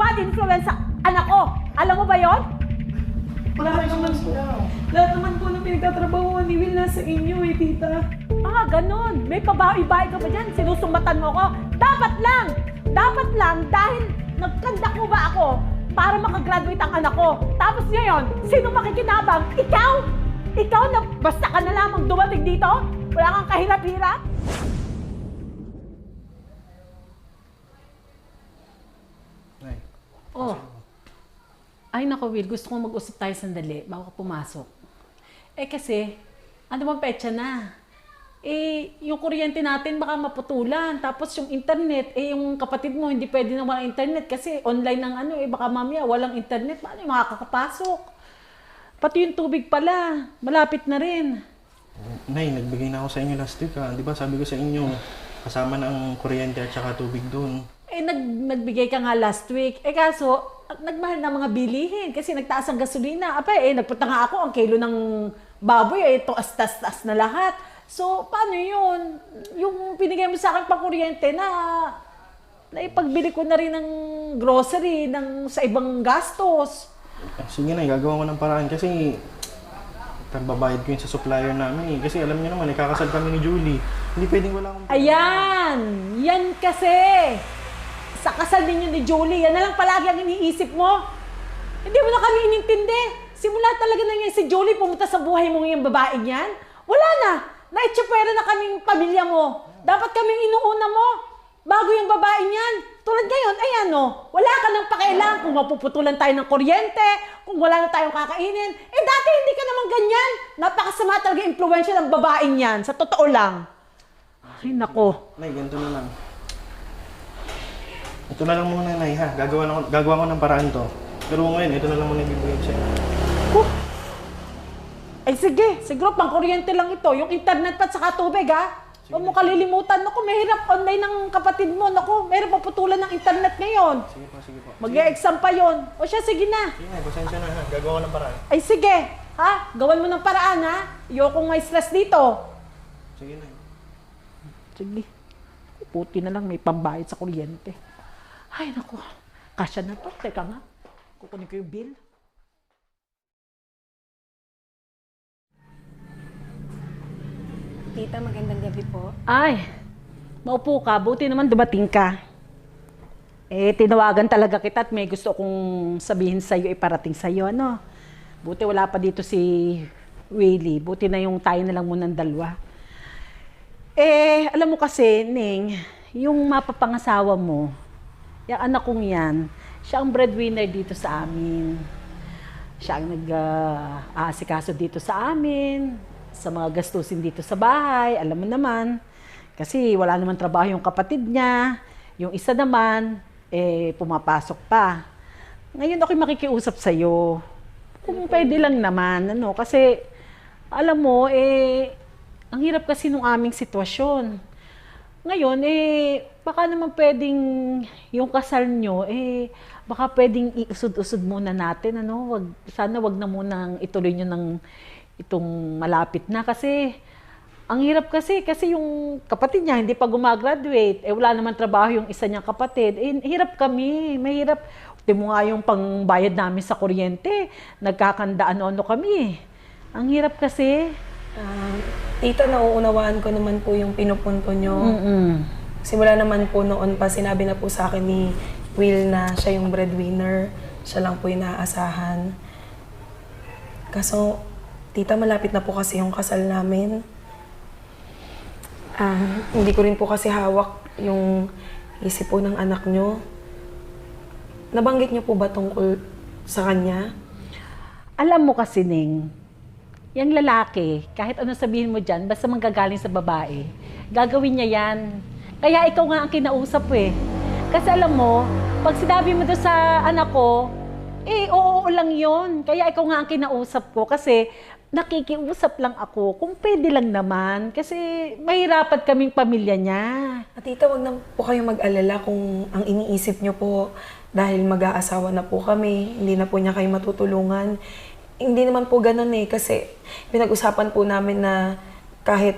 bad influence sa anak ko. Alam mo ba yon? Lahat naman po. Lahat naman po ng pinagtatrabaho ni Will nasa inyo eh, tita. Ah, ganun. May pabahay-bahay ka ba dyan? Sinusumbatan mo ko? Dapat lang! Dapat lang dahil nagkandak mo ba ako para makagraduate ang anak ko. Tapos ngayon, sino makikinabang? Ikaw? Ikaw na basta ka na lamang dumating dito? Wala kang kahirap-hirap? Oh. Ay, nako, Will. Gusto kong mag-usap tayo sandali bago ka pumasok. Eh kasi, ano bang petsa na? Eh, yung kuryente natin baka maputulan. Tapos yung internet, eh yung kapatid mo hindi pwede na walang internet kasi online ng ano, eh baka mamaya walang internet. Paano yung makakapasok? Pati yung tubig pala, malapit na rin. Nay, nagbigay na ako sa inyo last week ha. Di ba sabi ko sa inyo, kasama na ang kuryente at saka tubig doon. Eh, nag, nagbigay ka nga last week. Eh, kaso, nagmahal na mga bilihin kasi nagtaas ang gasolina. Apa, eh, nagpunta nga ako, ang kilo ng baboy, eh, ito astas-tas na lahat. So, paano yun? Yung pinigay mo sa akin pang kuryente na na ipagbili ko na rin ng grocery ng, sa ibang gastos. Sige na, gagawa ko ng paraan kasi pagbabayad ko yun sa supplier namin eh. Kasi alam niyo naman, ikakasal kami ni Julie. Hindi pwedeng wala akong... Ayan! Yan kasi! Sa kasal ninyo ni Julie, yan na lang palagi ang iniisip mo. Hindi mo na kami inintindi. Simula talaga na yan si Julie pumunta sa buhay mo ngayong babaeng yan. Wala na. Naitsupwera na kaming pamilya mo. Dapat kaming inuuna mo. Bago yung babaeng yan. Tulad ngayon, ayan no, wala ka nang pakialam kung mapuputulan tayo ng kuryente, kung wala na tayong kakainin. Eh dati hindi ka naman ganyan. Napakasama talaga yung impluensya ng babaeng yan. Sa totoo lang. Ay nako. Nay, ganito na lang. Ito na lang muna, Nay, ha? Gagawa, na, gagawa ko ng paraan to. Pero ngayon, ito na lang muna ibibigay ko sa'yo. Huh. Ay sige, siguro pang kuryente lang ito. Yung internet pa saka tubig ha. Huwag mo kalilimutan. Naku, mahirap online ng kapatid mo. Naku, mahirap maputulan ng internet ngayon. Sige po, sige po. Mag-e-exam pa yon. O siya, sige na. Sige, Nay, pasensya na, ha? Gagawa ko ng paraan. Ay sige, ha? Gawan mo ng paraan ha. Ayokong may stress dito. Sige, Nay. Sige. Puti na lang may pambayad sa kuryente. Ay, naku. Kasya na to. Teka nga. Kukunin ko yung bill. Tita, magandang gabi po. Ay, maupo ka. Buti naman dumating ka. Eh, tinawagan talaga kita at may gusto kong sabihin sa'yo, iparating sa'yo, ano? Buti wala pa dito si Willie. Buti na yung tayo na lang munang dalawa. Eh, alam mo kasi, Ning, yung mapapangasawa mo, yung anak kong yan, siya ang breadwinner dito sa amin. Siya ang nag-aasikaso dito sa amin, sa mga gastusin dito sa bahay, alam mo naman. Kasi wala naman trabaho yung kapatid niya. Yung isa naman, eh, pumapasok pa. Ngayon ako'y makikiusap sa'yo. Kung pwede lang naman, ano, kasi, alam mo, eh, ang hirap kasi nung aming sitwasyon. Ngayon, eh, baka naman pwedeng yung kasal nyo, eh, baka pwedeng iusod-usod muna natin, ano, wag, sana wag na munang ituloy nyo ng itong malapit na kasi ang hirap kasi, kasi yung kapatid niya hindi pa gumagraduate, eh wala naman trabaho yung isa niyang kapatid, eh hirap kami, mahirap. Ito mo nga yung pangbayad namin sa kuryente, nagkakanda ano-ano kami. Ang hirap kasi. Ah, tita, nauunawaan ko naman po yung pinupunto nyo. Mm-mm. Simula naman po noon pa, sinabi na po sa akin ni Will na siya yung breadwinner. Siya lang po yung naaasahan. Kaso, tita, malapit na po kasi yung kasal namin. Ah, hindi ko rin po kasi hawak yung isip po ng anak nyo. Nabanggit niyo po ba tungkol sa kanya? Alam mo kasi, Ning, yung lalaki, kahit ano sabihin mo dyan, basta manggagaling sa babae, gagawin niya yan. Kaya ikaw nga ang kinausap eh. Kasi alam mo, pag sinabi mo doon sa anak ko, eh, oo lang yon. Kaya ikaw nga ang kinausap ko kasi nakikiusap lang ako kung pwede lang naman. Kasi mahirapat kaming pamilya niya. At tita, wag na po kayong mag-alala kung ang iniisip niyo po dahil mag-aasawa na po kami, hindi na po niya kayo matutulungan. Hindi naman po ganun eh, kasi pinag-usapan po namin na kahit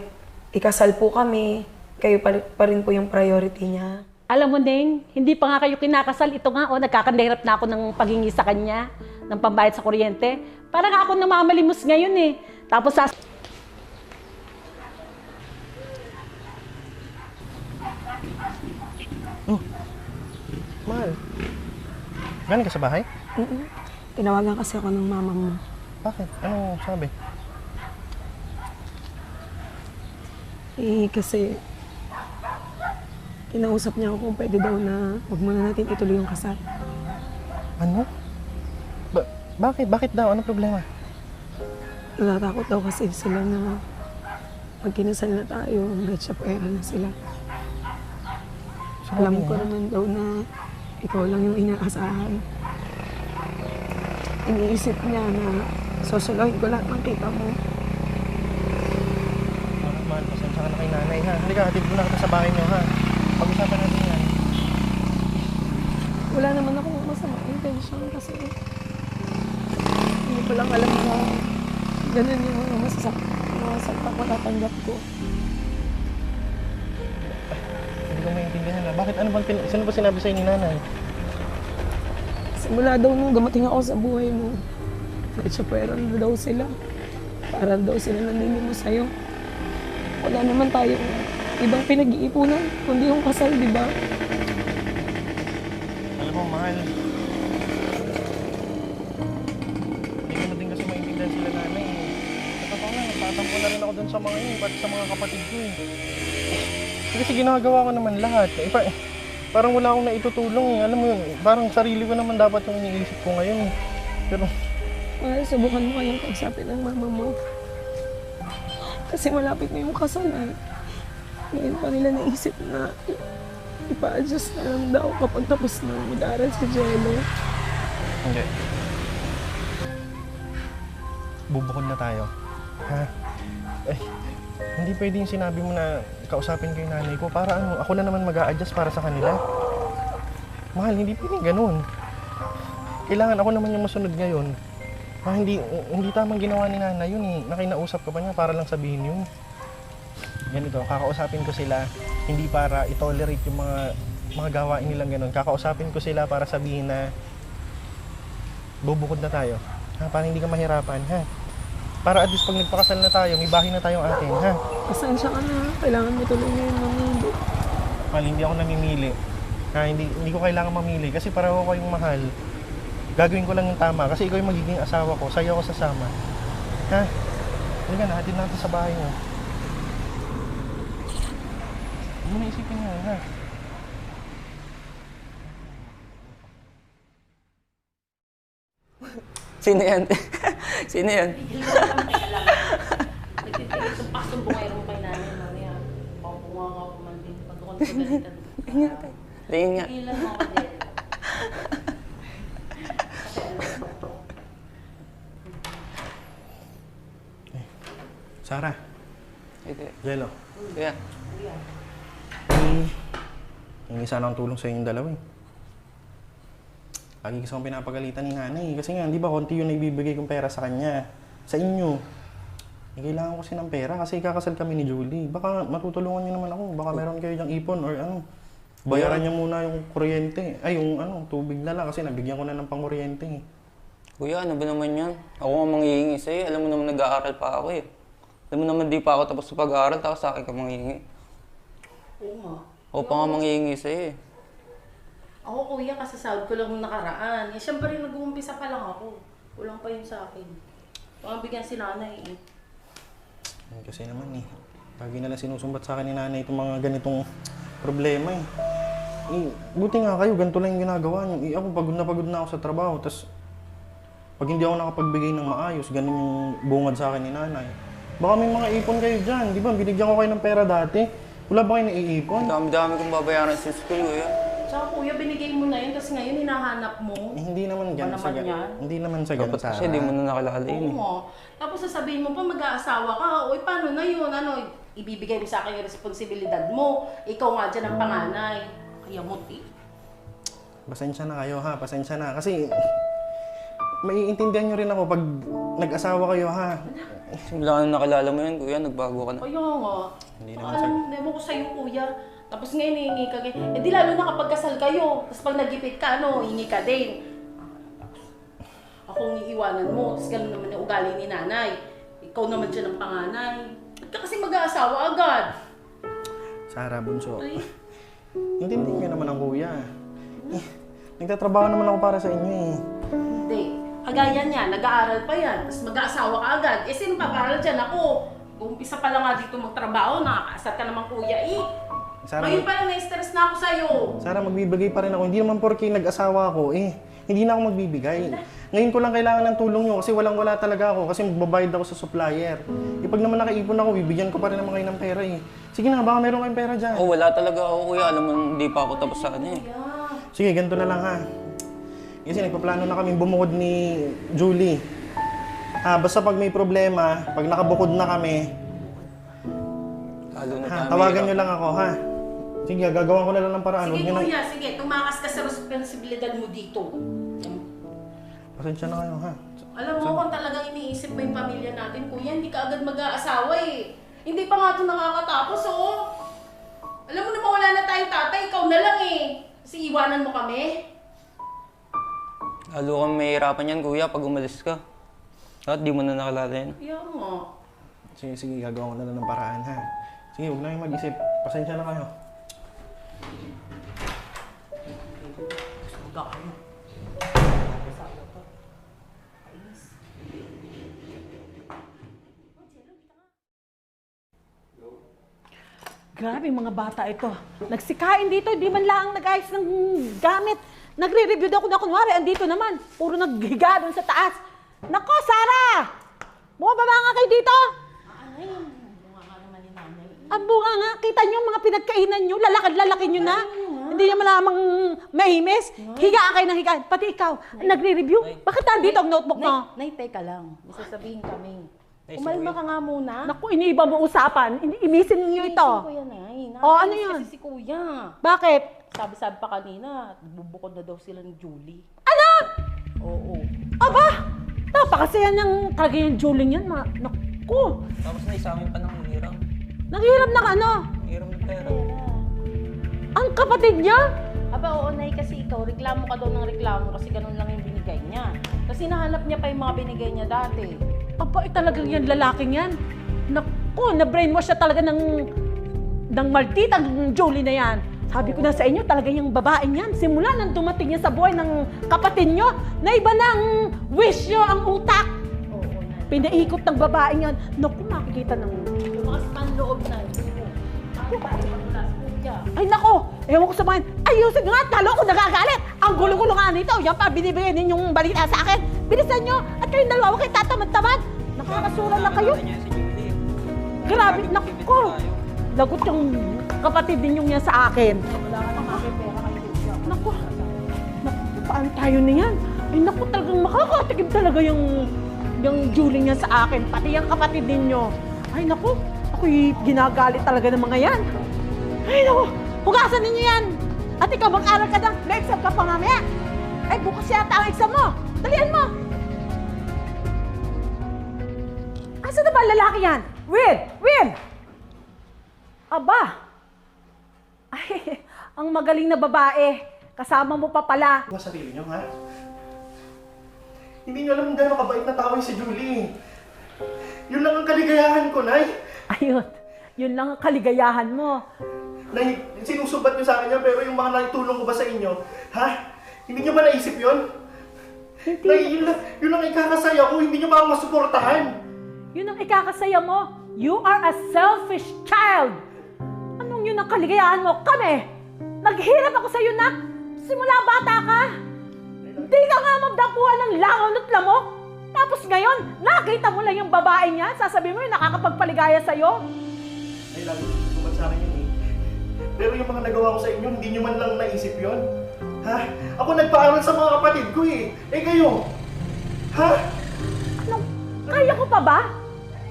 ikasal po kami, kayo pa, pa rin po yung priority niya. Alam mo, Neng, hindi pa nga kayo kinakasal. Ito nga, oh, nagkakandahirap na ako ng paghingi sa kanya, ng pambayad sa kuryente. Para nga ako namamalimos ngayon eh. Tapos sa Mahal. Galing ka sa bahay? Mm-mm. Tinawagan kasi ako ng mama mo. Bakit? Ano sabi? Eh, kasi kinausap niya ako kung pwede daw na huwag muna natin ituloy yung kasal. Ano? Ba- bakit? Bakit daw? Ano problema? Natatakot daw kasi sila na pag kinasal na tayo, hanggat siya pera na sila. Sabi Alam niya? ko naman daw na ikaw lang yung inaasahan. Iniisip niya na sosolohin ko lahat ng kita mo. Mahal, mahal, pasensya ka na kay nanay ha. Halika, hatid mo na kita sa bahay niyo ha. Pag-usapan natin yan. Wala naman akong masama intention kasi hindi ko lang alam na ganun yung mga masasak mga saktak matatanggap ko. Hindi ko maintindihan ha. Bakit? Ano bang pin- sino ba sinabi sa'yo ni nanay? Simula daw nung dumating ako sa buhay mo, nagtsapwera na daw sila. Para daw sila nanili mo sa'yo. Wala naman tayong ibang pinag-iipunan, kundi yung kasal, di ba? Kapatid ko eh. Kasi ginagawa ko naman lahat. Eh, pa, parang wala akong naitutulong eh. Alam mo yun, parang sarili ko naman dapat yung iniisip ko ngayon. eh. Pero, Mahal, subukan mo kayong kausapin ng mama mo. Kasi malapit na yung kasal eh. Ngayon pa nila naisip na ipa-adjust na lang daw kapag tapos na mag-aaral si Jello. hindi. Bubukod na tayo. Ha? Eh, hindi pwedeng sinabi mo na kausapin ko yung nanay ko para ano, ako na naman mag adjust para sa kanila. Mahal, hindi pwedeng ganun. Kailangan ako naman yung masunod ngayon. Ah, hindi, hindi tamang ginawa ni nanay yun eh. Nakinausap ka pa niya para lang sabihin yun. Ganito, kakausapin ko sila hindi para i-tolerate yung mga mga gawain nilang ganun. Kakausapin ko sila para sabihin na bubukod na tayo. Ha? Para hindi ka mahirapan, ha? Para at least pag nagpakasal na tayo, may bahay na tayong atin, ha? Pasensya ka na. Kailangan mo tuloy ngayon mamili. Mahal, hindi ako namimili. Ha, hindi, hindi ko kailangan mamili kasi pareho ko yung mahal. Gagawin ko lang yung tama kasi ikaw yung magiging asawa ko. Sa'yo ako sasama. Ha? Halika na, hatid natin sa bahay mo. Huwag mo na isipin mo, ha? Sino yan? Sino yan? Ako nagagalitan. Tingin nga. Ilan mo ako din. Sarah, Ito. Jello. Kuya. Hmm. Hindi sana akong tulong sa inyong dalawa eh. Lagi kasi akong pinapagalitan ni nanay. Kasi nga, di ba, konti yung naibibigay kong pera sa kanya. Sa inyo. Eh, kailangan ko kasi ng pera kasi kakasal kami ni Julie. Baka matutulungan niyo naman ako. Baka meron kayo diyang ipon or ano. Bayaran niya muna yung kuryente. Ay, yung ano, tubig na lang kasi nabigyan ko na ng pangkuryente eh. Kuya, ano ba naman yan? Ako nga manghihingi sa'yo. Alam mo naman nag-aaral pa ako eh. Alam mo naman di pa ako tapos sa pag-aaral tapos sa akin ka manghihingi. Oo nga. Ako pa nga manghihingi sa'yo eh. Ako kuya, kasi sahod ko lang nung nakaraan. Eh, syempre nag-uumpisa pa lang ako. Kulang pa yun sa akin. Baka bigyan si nanay eh. Ay, Kasi naman eh, lagi na lang sinusumbat sa akin ni nanay itong mga ganitong problema eh. eh buti nga kayo, ganito lang yung ginagawa niyo. Eh, ako pagod na pagod na ako sa trabaho, tas pag hindi ako nakapagbigay ng maayos, ganun yung bungad sa akin ni nanay. Baka may mga ipon kayo dyan, di ba? Binigyan ko kayo ng pera dati. Wala ba kayo naiipon? Ang dami-dami kong babayaran sa school kuya. Tsaka kuya, binigay mo na yun, tapos ngayon hinahanap mo. Eh, hindi naman ganun naman yan? Hindi naman sa ganun, Dapat kasi Sarah. di mo na nakalala yun Oo eh. nga. Tapos sasabihin mo pa mag-aasawa ka, uy, paano na yun? Ano, ibibigay mo sa akin yung responsibilidad mo. Ikaw nga dyan ang panganay. Kaya muti. Pasensya na kayo ha, pasensya na. Kasi maiintindihan nyo rin ako pag nag-asawa kayo ha. Simula na nakilala mo yun kuya, nagbago ka na. Kaya nga. Hindi naman sa- alam, alam ko sa'yo, kuya, Tapos ngayon hihingi ka ngayon. Eh di lalo na kapag kasal kayo. Tapos pag nagipit ka, ano, hingi ka din. Ako ang iiwanan mo. Tapos ganun naman yung ugali ni nanay. Ikaw naman siya ng panganay. Ba't ka kasi mag-aasawa agad? Sara, bunso. Ay, Intindihin ka naman ang kuya. Eh, nagtatrabaho naman ako para sa inyo eh. hindi. Kagaya niya, nag-aaral pa yan. Tapos mag-aasawa ka agad. Eh sino pag-aaral dyan? Ako. Umpisa pa lang nga dito magtrabaho, nakakaasar ka naman kuya eh. Sara, Ngayon pa lang na-stress na ako sa'yo. Sara, magbibigay pa rin ako. Hindi naman porke nag-asawa ako eh. Hindi na ako magbibigay. Ngayon ko lang kailangan ng tulong nyo kasi walang-wala talaga ako kasi magbabayad ako sa supplier. Eh, pag naman nakaipon ako, bibigyan ko pa rin naman kayo ng pera eh. Sige na, baka meron kayong pera dyan. Oh, wala talaga ako kuya. Alam mo, hindi pa ako tapos sa kanya eh. Sige, ganito na lang ha. Kasi nagpaplano na kami bumukod ni Julie. Ah, basta pag may problema, pag nakabukod na kami, Lalo na ha, tayo tawagan mahirap. nyo lang ako ha. Sige, gagawa ko na lang ng paraan. Sige Huwag nyo na... kuya, sige, tumakas ka sa responsibilidad mo dito. Pasensya na kayo ha. Alam mo kung talagang iniisip mo yung pamilya natin, kuya, hindi ka agad mag-aasawa eh. Hindi pa nga ito nakakatapos, oo. Alam mo naman wala na tayong tatay, ikaw na lang eh. Kasi iwanan mo kami. Lalo kang mahirapan yan kuya pag umalis ka. At di mo na nakalala yan. Kaya nga. Sige, sige, gagawa ko na lang ng paraan ha. Sige, huwag na kayong mag-isip. Pasensya na kayo. Grabe yung mga bata ito. Nagsikain dito, di man lang nag-ayos ng gamit. Nagre-review daw ako na kunwari, andito naman. Puro naghiga doon sa taas. Nako, Sara! Bumababa nga kayo dito! Ay, bunga nga naman ni nanay. Ang bunga nga, kita nyo mga pinagkainan nyo, lalakad-lalaki nyo na. Hindi naman lamang mahimis. Higaan kayo ng higaan. Pati ikaw, nagre-review. Bakit nandito ang notebook mo? Nay, nay, teka lang. May sasabihin kami. Umalma ka nga muna. Naku, iniiba mo usapan. Ini- Imisin niyo ito. Si kuya, nay. Oh, ano yun? Kasi si kuya. Bakit? Sabi-sabi pa kanina, bubukod na daw sila ni Julie. Ano? Oo. Aba! Napakasaya ng kagayang Juling yan. Ma Naku! Tapos na sa amin pa nang hirap. Nanghirap ng ano? Hirap ng pera. Ang kapatid niya? Aba, oo, nay, kasi ikaw, reklamo ka daw ng reklamo kasi ganun lang yung binigay niya. Kasi nahanap niya pa yung mga binigay niya dati. Aba, eh, talagang yan lalaking yan. Naku, na-brainwash siya talaga ng ng maltitang Julie na yan. Sabi ko na sa inyo, talaga yung babaeng yan. Simula nang dumating yan sa buhay ng kapatid nyo, na iba ng wish nyo ang utak. Pinaikot ng babaeng yan. Naku, makikita ng... Lumakas pa ang loob na. Ay nako, ewan ko sa mga, ayusin nga, talo ako nagagalit. Ang gulo-gulo nga nito, yan pa binibigay ninyong balita sa akin. Bilisan nyo, at kayong dalawa, huwag kayo tatamad-tamad. Nakakasura lang kayo. Niya? Grabe, tayo. Lagot yung kapatid ninyong yan sa akin. Wala ka nang kuya. Naku, naku, paano tayo niyan? Ay naku, talagang makakatikim talaga yung yung Julie niya sa akin, pati yung kapatid ninyo. Ay naku, ako'y ginagalit talaga ng mga yan. Ay naku, hugasan ninyo yan. At ikaw, mag-aral ka ng, may exam ka pa mamaya. Ay, bukas yata ang exam mo. Dalian mo. Asa na ba lalaki yan? Will! Will! Aba! Ay, ang magaling na babae. Kasama mo pa pala. Ano sarili nyo, ha? Hindi nyo alam kung gano'ng kabait na tao yung si Julie. Yun lang ang kaligayahan ko, Nay. Ayun, yun lang ang kaligayahan mo. Nay, sinusubat nyo sa akin yan, pero yung mga naitulong ko ba sa inyo, ha? Hindi nyo ba naisip yun? Hindi. Nay, yun lang, yun lang ikakasaya ko, hindi nyo ba ako masuportahan? Yun ang ikakasaya mo. You are a selfish child. Anong yun ang kaligayahan mo? Kami! Naghirap ako sa'yo na simula bata ka. Hindi ka nga magdapuan ng langaw at lamok. Tapos ngayon, nakita mo lang yung babae niya, sasabihin mo yung nakakapagpaligaya sa'yo. Nay, lagi susubat sa akin yun eh. Pero yung mga nagawa ko sa inyo, hindi nyo man lang naisip yun. Ha? Ako nagpaaral sa mga kapatid ko eh. Eh kayo? Ha? Ano? Kaya ko pa ba?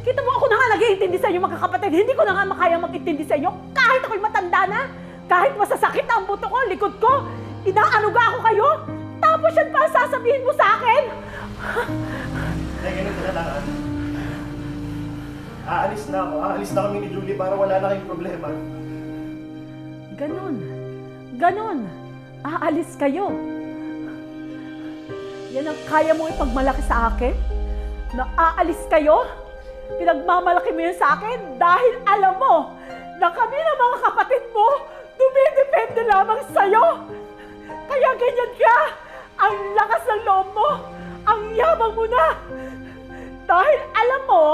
Kita mo ako na nga nag-iintindi sa inyo mga kapatid. Hindi ko na nga makaya mag-intindi sa inyo. Kahit ako'y matanda na. Kahit masasakit na ang buto ko, likod ko. Inaanuga ako kayo. Tapos yan pa sasabihin mo sa akin. Nay, ganito na lang ah. Aalis na ako. Aalis na kami ni Julie para wala na kayong problema. Ganon. Ganon. Aalis kayo. Yan ang kaya mo ipagmalaki sa akin? Na aalis kayo? Pinagmamalaki mo yun sa akin dahil alam mo na kami ng mga kapatid mo dumidepende lamang sa'yo. Kaya ganyan ka. Ang lakas ng loob mo. Ang yabang mo na. Dahil alam mo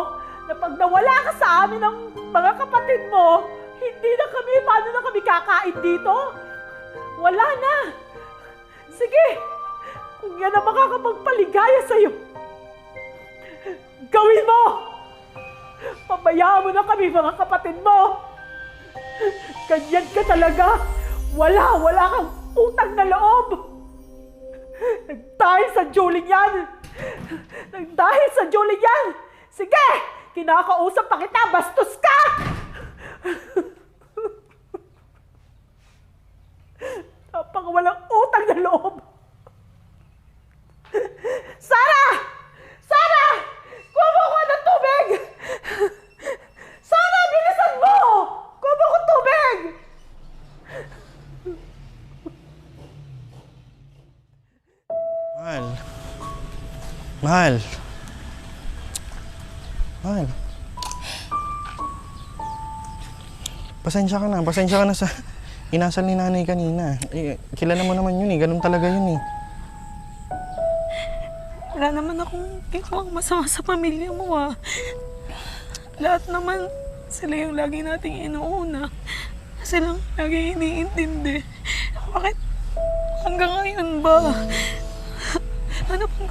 na pag nawala ka sa amin ng mga kapatid mo, hindi na kami, paano na kami kakain dito? Wala na. Sige, kung yan ang makakapagpaligaya sa'yo, gawin mo! Pabayaan mo na kami mga kapatid mo! Ganyan ka talaga! Wala, wala kang utang na loob! Nagdahil sa Julie yan! Nagdahil sa Julie yan! Sige! Kinakausap pa kita! Bastos ka! Napaka walang utang na loob! Sara! Sara! Kuha mo ko ng tubig! Sara, bilisan mo! Kuha mo ko tubig! Mahal. Mahal. Mahal. Pasensya ka na. Pasensya ka na sa inasal ni nanay kanina. Eh, kilala mo naman yun eh. Ganun talaga yun eh. Wala naman akong ginawang masama sa pamilya mo ah. Lahat naman sila yung lagi nating inuuna. Silang lagi iniintindi. Bakit hanggang ngayon ba?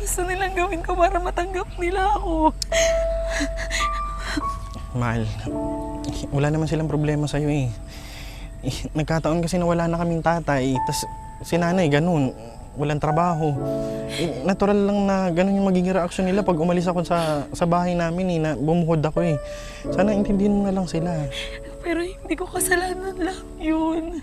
Gusto nilang gawin ko para matanggap nila ako? Mahal. Wala naman silang problema sa'yo eh. Nagkataon kasi na wala na kaming tatay. Tapos si nanay ganun. Walang trabaho. Eh, natural lang na ganun yung magiging reaksyon nila pag umalis ako sa, sa bahay namin eh, na bumuhod ako eh. Sana intindihin mo na lang sila. Pero hindi ko kasalanan lang yun.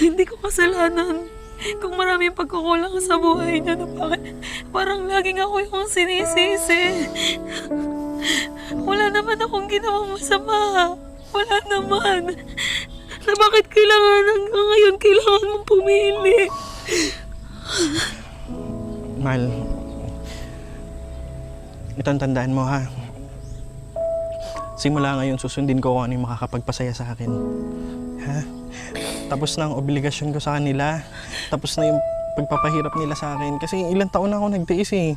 Hindi ko kasalanan. Kung maraming pagkukulang sa buhay niya na bakit parang laging ako yung sinisisi. Wala naman akong ginawang masama. Wala naman. Na bakit kailangan hanggang ngayon kailangan mong pumili? Mahal, ito ang tandaan mo ha. Simula ngayon, susundin ko kung ano yung makakapagpasaya sa akin. Ha? Tapos na ang obligasyon ko sa kanila. Tapos na yung pagpapahirap nila sa akin. Kasi ilang taon na ako nagtiis eh.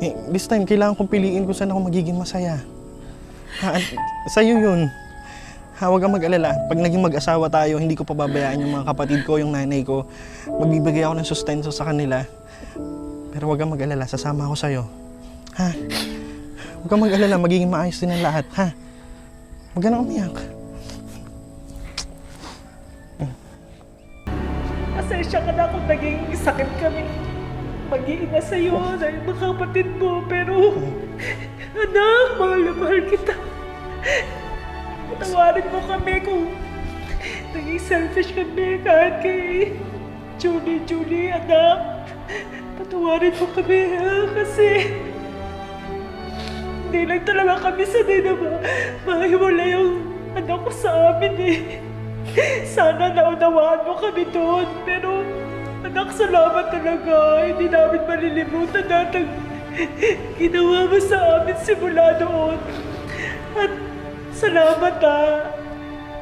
eh this time, kailangan kong piliin kung saan ako magiging masaya. Ha? Sa'yo yun. Huwag kang mag-alala. Pag naging mag-asawa tayo, hindi ko pababayaan yung mga kapatid ko, yung nanay ko. Magbibigay ako ng sustento sa kanila. Pero huwag kang mag-alala, sasama ako sa'yo. Ha? Huwag kang mag-alala, magiging maayos din ang lahat, ha? Huwag ka na umiyak. Pasensya ka na kung naging sakit kami mag-iina sa'yo dahil mga kapatid mo. Pero, anak, mahal na mahal kita. Patawarin mo kami kung naging selfish kami kahit kay Julie, Julie, anak. Patawarin mo kami, ha? Kasi hindi lang talaga kami sanay na ma mahiwala yung anak ko sa amin eh. Sana naunawaan mo kami doon. Pero, anak, salamat talaga. Hindi namin malilimutan na ang ginawa mo sa amin simula noon. At salamat ha.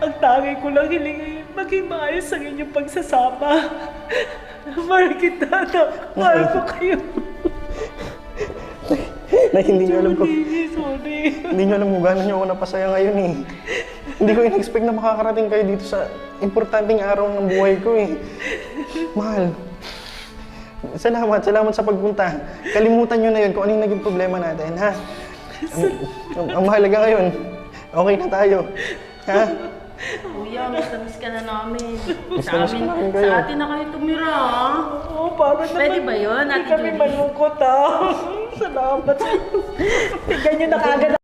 Ang tangi ko lang hiling maging maayos ang inyong pagsasama. Mahal kita, anak. Mahal ko kayo. Na hindi niyo alam ko, Sorry, sorry. hindi niyo alam kung gaano niyo ako napasaya ngayon eh. Hindi ko in-expect na makakarating kayo dito sa importanteng araw ng buhay ko eh. Mahal. Salamat, salamat sa pagpunta. Kalimutan niyo na yun kung ano yung naging problema natin, ha? Ang, ang, ang mahalaga ngayon, okay na tayo. Ha? Kuya, miss na miss ka na namin. Miss sa na miss amin, ka namin kayo. sa atin na kayo tumira, ha? Oo, para naman. Pwede ba yun, Hindi Ate kami Julie? malungkot, ha? Salamat. Tignan nyo na kagad